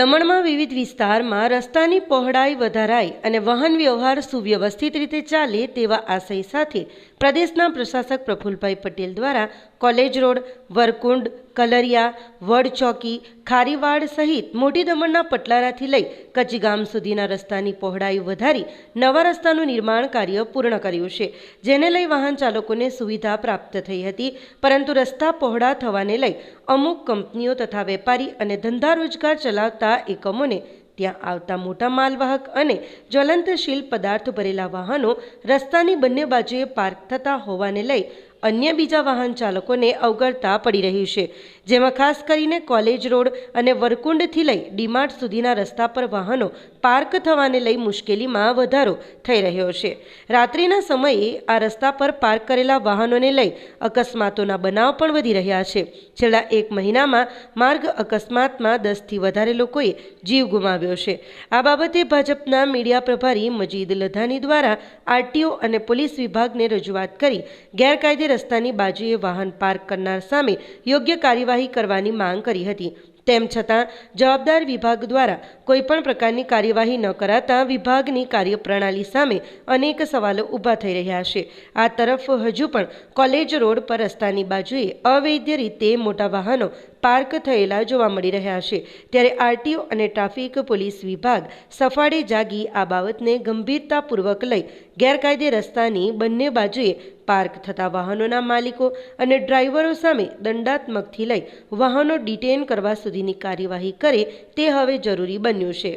દમણમાં વિવિધ વિસ્તારમાં રસ્તાની પહોળાઈ વધારાય અને વાહન વ્યવહાર સુવ્યવસ્થિત રીતે ચાલે તેવા આશય સાથે પ્રદેશના પ્રશાસક પ્રફુલભાઈ પટેલ દ્વારા કોલેજ રોડ, વરકુંડ, કલરિયા વડચોકી ખારીવાડ સહિત મોટી દમણના પટલારાથી લઈ કચ્છગામ સુધીના રસ્તાની પહોળાઈ વધારી નવા રસ્તાનું નિર્માણ કાર્ય પૂર્ણ કર્યું છે, જેને લઈ વાહન ચાલકોને સુવિધા પ્રાપ્ત થઈ હતી, પરંતુ રસ્તા પહોળા થવાને લઈ અમુક કંપનીઓ તથા વેપારી અને ધંધા રોજગાર ચલાવતા એકમોને ત્યાં આવતા મોટા માલવાહક અને જ્વલંતશીલ પદાર્થ ભરેલા વાહનો રસ્તાની બંને બાજુએ પાર્ક થતા હોવાને લઈ અન્ય બીજા વાહન ચાલકોને અવગણતા પડી રહ્યું છે. જેમાં ખાસ કરીને કોલેજ રોડ અને વરકુંડથી લઈ ડીમાર્ટ સુધીના રસ્તા પર વાહનો પાર્ક થવાને લઈ મુશ્કેલીમાં વધારો થઈ રહ્યો છે. રાત્રિના સમયે આ રસ્તા પર પાર્ક કરેલા વાહનોને લઈ અકસ્માતોના બનાવ પણ વધી રહ્યા છે. છેલ્લા એક મહિનામાં માર્ગ અકસ્માતમાં દસથી વધારે લોકોએ જીવ ગુમાવ્યો છે. આ બાબતે ભાજપના મીડિયા પ્રભારી મજીદ લધાની દ્વારા આરટીઓ અને પોલીસ વિભાગને રજૂઆત કરી ગેરકાયદે રસ્તાની બાજુએ વાહન પાર્ક કરનાર સામે યોગ્ય કાર્યવાહી કરવાની માંગ કરી હતી. તેમ છતાં, જવાબદાર વિભાગ દ્વારા કોઈપણ પ્રકારની કાર્યવાહી ન કરાતા વિભાગની કાર્યપ્રણાલી સામે અનેક સવાલો ઊભા થઈ રહ્યા છે. આ તરફ હજુ પણ કોલેજ રોડ પર રસ્તાની બાજુએ અવૈધ રીતે મોટા વાહનો પાર્ક થયેલા જોવા મળી રહ્યા છે. ત્યારે આરટીઓ અને ટ્રાફિક પોલીસ વિભાગ સફાળે જાગી આ બાબતને ગંભીરતાપૂર્વક લઈ ગેરકાયદે રસ્તાની બંને બાજુએ પાર્ક થતા વાહનોના માલિકો અને ડ્રાઈવરો સામે દંડાત્મકથી લઈ વાહનો ડિટેન કરવા સુધીની કાર્યવાહી કરે તે હવે જરૂરી બન્યું છે.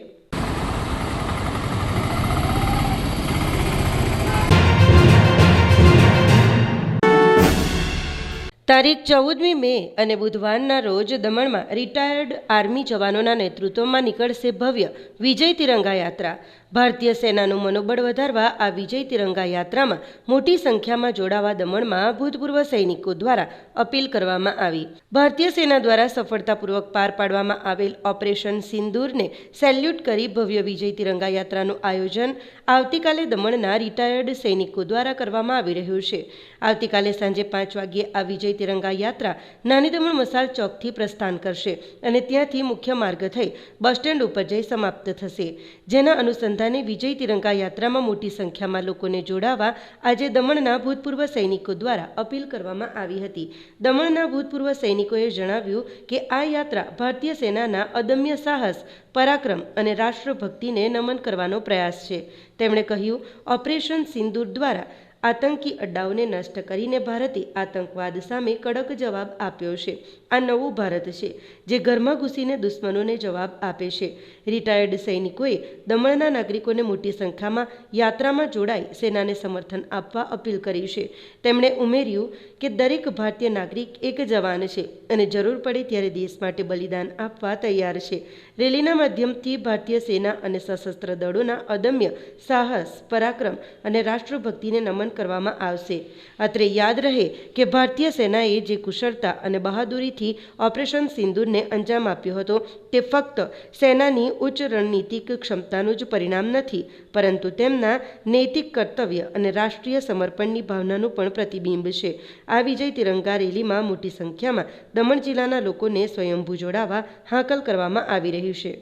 તારીખ ચૌદમી મે અને બુધવારના રોજ દમણમાં રિટાયર્ડ આર્મી જવાનોના નેતૃત્વમાં નીકળશે ભવ્ય વિજય તિરંગા યાત્રા. ભારતીય સેનાનું મનોબળ વધારવા આ વિજય તિરંગા યાત્રામાં મોટી સંખ્યામાં જોડાવા દમણમાં ભૂતપૂર્વ સૈનિકો દ્વારા અપીલ કરવામાં આવી. ભારતીય સેના દ્વારા સફળતાપૂર્વક પાર પાડવામાં આવેલ ઓપરેશન સિંદૂરને સેલ્યુટ કરી ભવ્ય વિજય તિરંગા યાત્રાનું આયોજન આવતીકાલે દમણના રિટાયર્ડ સૈનિકો દ્વારા કરવામાં આવી રહ્યું છે. આવતીકાલે સાંજે પાંચ વાગ્યે આ વિજય તિરંગા યાત્રા નાની દમણ મસાલ ચોકથી પ્રસ્થાન કરશે અને ત્યાંથી મુખ્ય માર્ગ થઈ બસ સ્ટેન્ડ ઉપર જઈ સમાપ્ત થશે. જેના અનુસંધાને વિજય તિરંગા યાત્રામાં મોટી સંખ્યામાં લોકોને જોડાવા આજે દમણના ભૂતપૂર્વ સૈનિકો દ્વારા અપીલ કરવામાં આવી હતી. દમણના ભૂતપૂર્વ સૈનિકોએ જણાવ્યું કે આ યાત્રા ભારતીય સેનાના અદમ્ય સાહસ, પરાક્રમ અને રાષ્ટ્રભક્તિને નમન કરવાનો પ્રયાસ છે. તેમણે કહ્યું, ઓપરેશન સિંદૂર દ્વારા આતંકી અડ્ડાઓને નષ્ટ કરીને ભારતે આતંકવાદ સામે કડક જવાબ આપ્યો છે. આ નવું ભારત છે, જે ઘરમાં ઘૂસીને દુશ્મનોને જવાબ આપે છે. રિટાયર્ડ સૈનિકોએ દમણના નાગરિકોને મોટી સંખ્યામાં યાત્રામાં જોડાઈ સેનાને સમર્થન આપવા અપીલ કરી છે. તેમણે ઉમેર્યું કે દરેક ભારતીય નાગરિક એક જવાન છે અને જરૂર પડે ત્યારે દેશ માટે બલિદાન આપવા તૈયાર છે. રેલીના માધ્યમથી ભારતીય સેના અને સશસ્ત્ર દળોના અદમ્ય સાહસ, પરાક્રમ અને રાષ્ટ્રભક્તિને નમન કરવામાં આવશે. અત્રે યાદ રહે કે ભારતીય સેનાએ જે કુશળતા અને બહાદુરીથી ઓપરેશન સિંદૂરને અંજામ આપ્યો હતો, તે ફક્ત સેનાની ઉચ્ચ રણનીતિક ક્ષમતાનું જ પરિણામ નથી, પરંતુ તેમના નૈતિક કર્તવ્ય અને રાષ્ટ્રીય સમર્પણની ભાવનાનું પણ પ્રતિબિંબ છે. આ વિજય તિરંગા રેલીમાં મોટી સંખ્યામાં દમણ જિલ્લાના લોકોને સ્વયંભૂ જોડાવા હાકલ કરવામાં આવી રહ્યું છે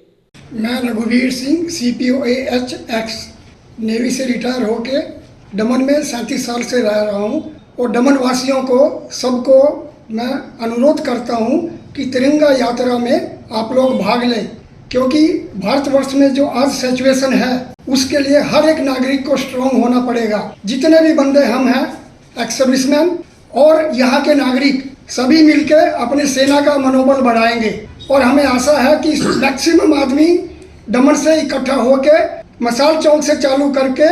मैं रघुवीर Singh C P O H X navy से रिटायर होके दमन में सैंतीस साल से रह रहा हूँ और दमन वासियों को सबको मैं अनुरोध करता हूँ कि तिरंगा यात्रा में आप लोग भाग लें क्योंकि भारतवर्ष में जो आज सिचुएशन है उसके लिए हर एक नागरिक को स्ट्रांग होना पड़ेगा जितने भी बंदे हम हैं एक्स सर्विसमैन और यहाँ के नागरिक सभी मिलकर अपने सेना का मनोबल बढ़ाएँगे। और हमें आशा है कि मैक्सिमम आदमी दमन से इकट्ठा होके मसाल चौक से चालू करके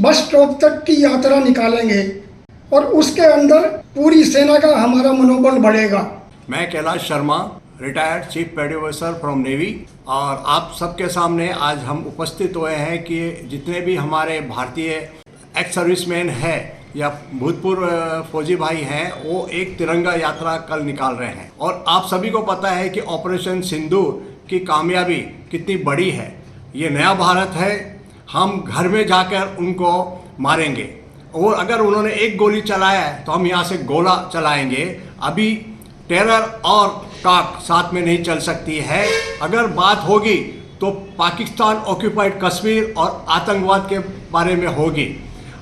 बस स्टॉप तक की यात्रा निकालेंगे। और उसके अंदर पूरी सेना का हमारा मनोबल बढ़ेगा। मैं Kailash Sharma retired chief petty officer from navy और आप सबके सामने आज हम उपस्थित हुए हैं कि जितने भी हमारे भारतीय एक्स सर्विसमैन हैं या भूतपूर्व फौजी भाई हैं, वो एक तिरंगा यात्रा कल निकाल रहे हैं। और आप सभी को पता है कि ऑपरेशन सिंदूर की कामयाबी कितनी बड़ी है। ये नया भारत है, हम घर में जाकर उनको मारेंगे। और अगर उन्होंने एक गोली चलाया है तो हम यहाँ से गोला चलाएँगे। अभी टेरर और का साथ में नहीं चल सकती है। अगर बात होगी तो पाकिस्तान ऑक्यूपाइड कश्मीर और आतंकवाद के बारे में होगी।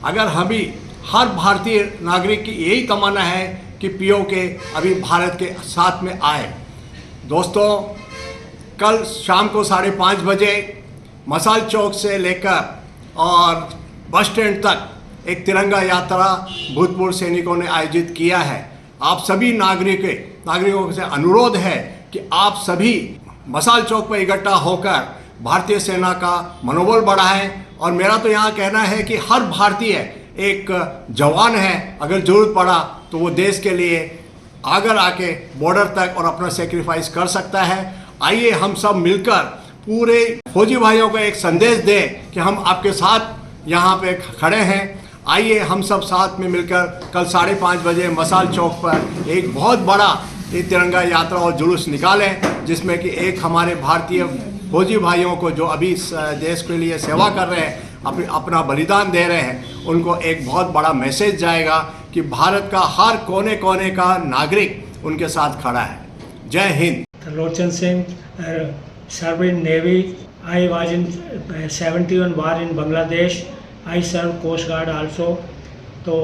अगर हमें हर भारतीय नागरिक की यही तमन्ना है कि पीओ के अभी भारत के साथ में आए। दोस्तों, कल शाम को साढ़े पाँच बजे मसाल चौक से लेकर और बस स्टैंड तक एक तिरंगा यात्रा भूतपूर्व सैनिकों ने आयोजित किया है। आप सभी नागरिक, नागरिकों से अनुरोध है कि आप सभी मसाल चौक पर इकट्ठा होकर भारतीय सेना का मनोबल बढ़ाएँ। और मेरा तो यहाँ कहना है कि हर भारतीय एक जवान है, अगर ज़रूरत पड़ा तो वो देश के लिए आगर आके बॉर्डर तक और अपना सेक्रीफाइस कर सकता है। आइए हम सब मिलकर पूरे फौजी भाइयों को एक संदेश दें कि हम आपके साथ यहाँ पे खड़े हैं। आइए हम सब साथ में मिलकर कल साढ़े पाँच बजे मसाल चौक पर एक बहुत बड़ा ये तिरंगा यात्रा और जुलूस निकालें, जिसमें कि एक हमारे भारतीय फौजी भाइयों को जो अभी देश के लिए सेवा कर रहे हैं अपने अपना बलिदान दे रहे हैं उनको एक बहुत बड़ा मैसेज जाएगा कि भारत का हर कोने कोने का नागरिक उनके साथ खड़ा है जय Hind Singh, uh, served in Navy. I was in uh, 71 war in Bangladesh. I served Coast Guard also. तो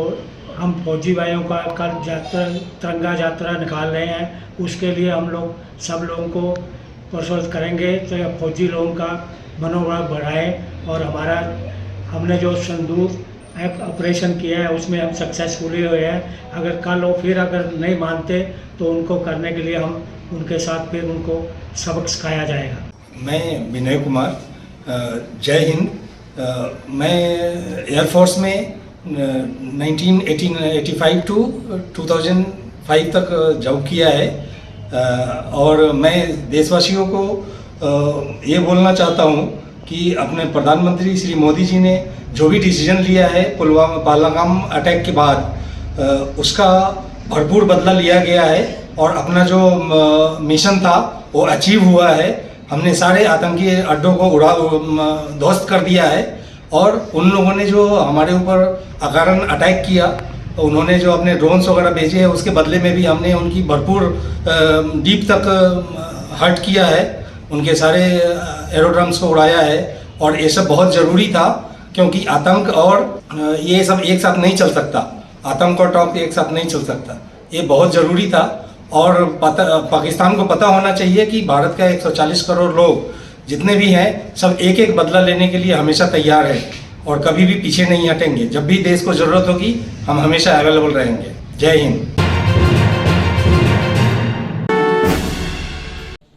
हम फौजी भाइयों का कल यात्रा तिरंगा यात्रा निकाल रहे हैं उसके लिए हम लोग सब लोगों को प्रोत्साहित करेंगे तो ये फौजी लोगों का मनोबल बढ़ाए और हमारा, हमने जो संदूक ऐप ऑपरेशन किया है, उसमें हम सक्सेसफुली हुए हैं। अगर कल वो फिर अगर नहीं मानते तो उनको करने के लिए हम उनके साथ फिर उनको सबक सिखाया जाएगा। मैं विनय कुमार जय हिंद। मैं एयरफोर्स में नाइनटीन एटी फाइव टू 2005 तक जॉब किया है। और मैं देशवासियों को ये बोलना चाहता हूँ कि अपने प्रधानमंत्री श्री मोदी जी ने जो भी डिसीज़न लिया है, पुलवामा पालागाम अटैक के बाद उसका भरपूर बदला लिया गया है और अपना जो मिशन था, वो अचीव हुआ है। हमने सारे आतंकी अड्डों को उड़ा ध्वस्त कर दिया है और उन लोगों ने जो हमारे ऊपर अकारण अटैक किया उन्होंने जो अपने ड्रोन्स वगैरह भेजे हैं, उसके बदले में भी हमने उनकी भरपूर डीप तक हर्ट किया है। उनके सारे एरोड्रम्स को उड़ाया है। और ये सब बहुत ज़रूरी था, क्योंकि आतंक और ये सब एक साथ नहीं चल सकता। आतंक और टॉक एक साथ नहीं चल सकता। ये बहुत ज़रूरी था। और पता, पाकिस्तान को पता होना चाहिए कि भारत का 140 करोड़ लोग जितने भी हैं, सब एक एक बदला लेने के लिए हमेशा तैयार है। और कभी भी पीछे नहीं हटेंगे। जब भी देश को ज़रूरत होगी हम हमेशा अवेलेबल रहेंगे जय हिंद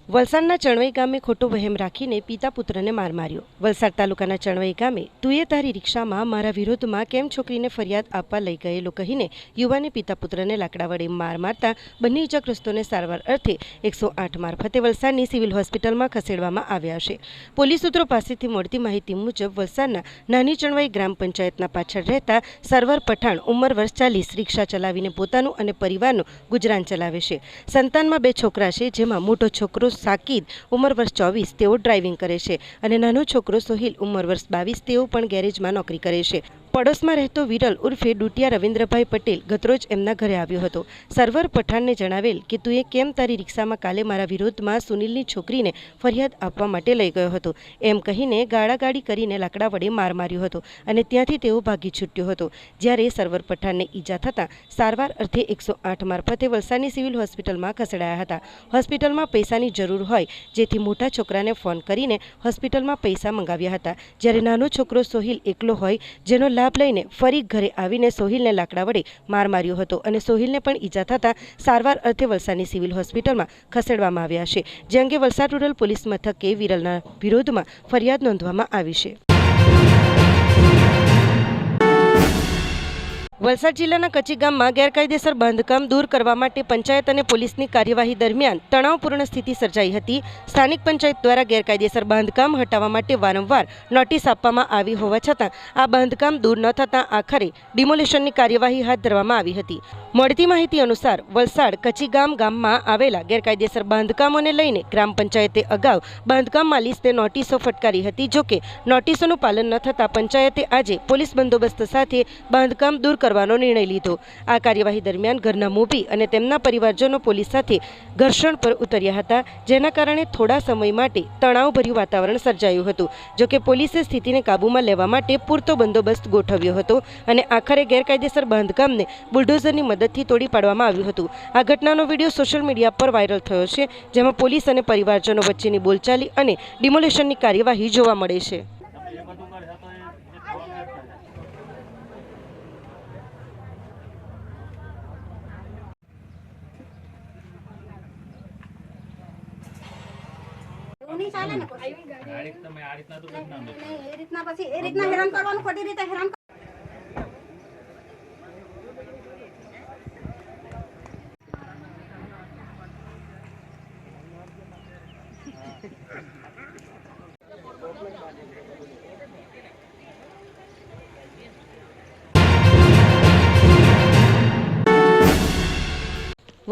વલસાડના ચણવઈ ગામે ખોટો વહેમ રાખીને પિતા પુત્રને માર માર્યો. વલસાડ તાલુકાના ચણવઈ ગામે તુએ તારી રિક્ષામાં મારા વિરોધમાં કેમ છોકરીને ફરિયાદ આપવા લઈ ગયેલો કહીને યુવાને પિતા પુત્રને લાકડા વડે માર મારતા બંને ઇજાગ્રસ્તોને સારવાર અર્થે એકસો આઠ મારફતે વલસાડની સિવિલ હોસ્પિટલમાં ખસેડવામાં આવ્યા છે. પોલીસ સૂત્રો પાસેથી મળતી માહિતી મુજબ વલસાડના નાની ચણવઈ ગ્રામ પંચાયતના પાછળ રહેતા સરવર પઠાણ ઉંમર વર્ષ ચાલીસ રિક્ષા ચલાવીને પોતાનું અને પરિવારનું ગુજરાન ચલાવે છે. સંતાનમાં બે છોકરા છે જેમાં મોટો છોકરો સાકિદ, ઉંમર વર્ષ ચોવીસ, તેઓ ડ્રાઇવિંગ કરે છે. અને નાનો છોકરો સોહિલ, ઉંમર વર્ષ બાવીસ, તેઓ પણ ગેરેજમાં નોકરી કરે છે. પડોશમાં રહેતો વિરલ ઉર્ફે ડુટિયા રવિન્દ્રભાઈ પટેલ ગતરોજ એમના ઘરે આવ્યો હતો. સર્વર પઠાણને જણાવેલ કે, તું એ કેમ તારી રિક્ષામાં કાલે મારા વિરોધમાં સુનિલની છોકરીને ફરિયાદ આપવા માટે લઈ ગયો હતો? એમ કહીને ગાળાગાળી કરીને લાકડા વડે માર માર્યો હતો અને ત્યાંથી તેઓ ભાગી છૂટ્યો હતો. જ્યારે સર્વર પઠાણને ઈજા થતાં સારવાર અર્થે એકસો આઠ મારફતે વલસાડની સિવિલ હોસ્પિટલમાં ખસેડાયા હતા. હોસ્પિટલમાં પૈસાની જરૂર હોય, જેથી મોટા છોકરાને ફોન કરીને હોસ્પિટલમાં પૈસા મંગાવ્યા હતા. જ્યારે નાનો છોકરો સોહિલ એકલો હોય, જેનો લાભ લઈને ફરી ઘરે આવીને સોહિલને લાકડા વડે માર માર્યો હતો અને સોહિલને પણ ઈજા થતાં સારવાર અર્થે વલસાડની સિવિલ હોસ્પિટલમાં ખસેડવામાં આવ્યા છે, જે અંગે વલસાડ રૂરલ પોલીસ મથકે વિરલના વિરોધમાં ફરિયાદ નોંધવામાં આવી છે. વલસાડ જિલ્લાના કચ્છી ગામમાં ગેરકાયદેસર બાંધકામ દૂર કરવા માટે પંચાયત અને પોલીસની કાર્યવાહી દરમિયાન તણાવપૂર્ણ સ્થિતિ સર્જાઈ હતી. સ્થાનિક પંચાયત દ્વારા ગેરકાયદેસર બાંધકામ હટાવવા માટે વારંવાર નોટિસ આપવામાં આવી હોવા છતાં, આ બાંધકામ દૂર ન થતાં આખરે ડિમોલિશનની કાર્યવાહી હાથ ધરવામાં આવી હતી. મળતી માહિતી અનુસાર, વલસાડ કચ્છી ગામ ગામમાં આવેલા ગેરકાયદેસર બાંધકામોને લઈને ગ્રામ પંચાયતે અગાઉ બાંધકામ માલિકને નોટિસો ફટકારી હતી. જોકે નોટિસોનું પાલન ન થતાં પંચાયતે આજે પોલીસ બંદોબસ્ત સાથે બાંધકામ દૂર કરવાનો નિર્ણય લીધો. આ કાર્યવાહી દરમિયાન ઘરના મોભી અને તેમના પરિવારજનો પોલીસ સાથે ઘર્ષણ પર ઉતર્યા હતા, જેના કારણે થોડા સમય માટે તણાવભર્યું વાતાવરણ સર્જાયું હતું. જોકે પોલીસે સ્થિતિને કાબૂમાં લેવા માટે પૂરતો બંદોબસ્ત ગોઠવ્યો હતો અને આખરે ગેરકાયદેસર બાંધકામને બુલડોઝરની મદદથી તોડી પાડવામાં આવ્યું હતું. આ ઘટનાનો વીડિયો સોશિયલ મીડિયા પર વાયરલ થયો છે, જેમાં પોલીસ અને પરિવારજનો વચ્ચેની બોલચાલી અને ડિમોલેશનની કાર્યવાહી જોવા મળે છે. એવું નહીં ચાલે ને પછી. એ રીતના પછી એ રીતના હેરાન કરવાનું ખોટી રીતે હેરાન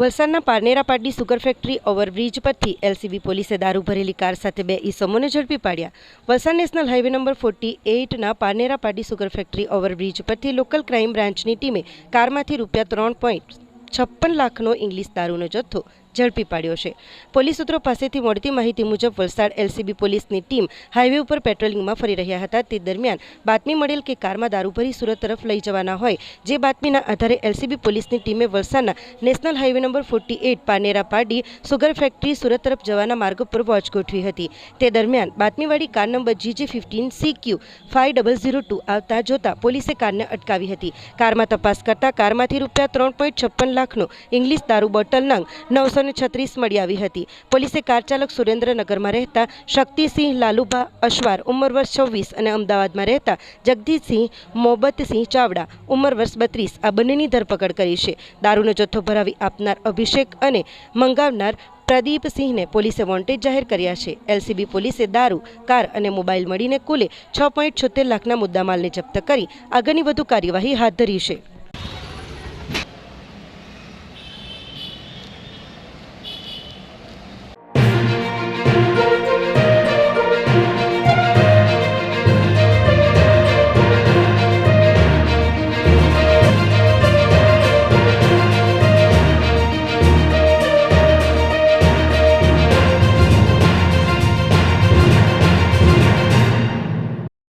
વલસાડના Parnera Pardi sugar factory overbridge પરથી એલસીબી પોલીસે દારૂ ભરેલી કાર સાથે બે ઈસમોને ઝડપી પાડ્યા. Valsad national highway number forty એઇટના Parnera Pardi sugar factory overbridge પરથી લોકલ ક્રાઇમ બ્રાન્ચની ટીમે કારમાંથી રૂપિયા ત્રણ પોઈન્ટ છપ્પન લાખનો ઇંગ્લિશ દારૂનો જથ્થો ઝડપી પાડ્યો છે. પોલીસ સૂત્રો પાસેથી મળતી માહિતી મુજબ વલસાડ એલસીબી પોલીસની ટીમ હાઈવે ઉપર પેટ્રોલિંગમાં ફરી રહ્યા હતા. તે દરમિયાન બાતમી મળેલ કે કારમાં દારૂ ભરી સુરત તરફ લઈ જવાના હોય જે બાતમીના આધારે એલસીબી પોલીસની ટીમે વલસાડના national highway number forty eight Panera Pardi sugar factory Surat તરફ જવાના માર્ગ પર વોચ ગોઠવી હતી. તે દરમિયાન બાતમીવાળી car number GJ fifteen C Q five double zero two આવતા જોતા પોલીસે કારને અટકાવી હતી. કારમાં તપાસ કરતા કારમાંથી રૂપિયા ત્રણ પોઈન્ટ છપ્પન લાખનો ઇંગ્લિશ દારૂ બોટલ નંગ નવસો ને છત્રીસ મળી આવી હતી. પોલીસે કાર ચાલક સુરેન્દ્રનગરમાં રહેતા શક્તિસિંહ લાલુભા અશ્વાર, ઉંમર વર્ષ છવ્વીસ અને અમદાવાદમાં રહેતા જગદીશસિંહ મોબતસિંહ ચાવડા, ઉંમર વર્ષ બત્રીસ, આ બંનેની ધરપકડ કરી છે. દારૂનો જથ્થો ભરાવી આપનાર અભિષેક અને મંગાવનાર પ્રદીપસિંહને પોલીસે વોન્ટેજ જાહેર કર્યા છે. એલસીબી પોલીસે દારૂ, કાર અને મોબાઈલ મળીને કુલે છ પોઈન્ટ છોતેર લાખના મુદ્દામાલને જપ્ત કરી આગળની વધુ કાર્યવાહી હાથ ધરી છે.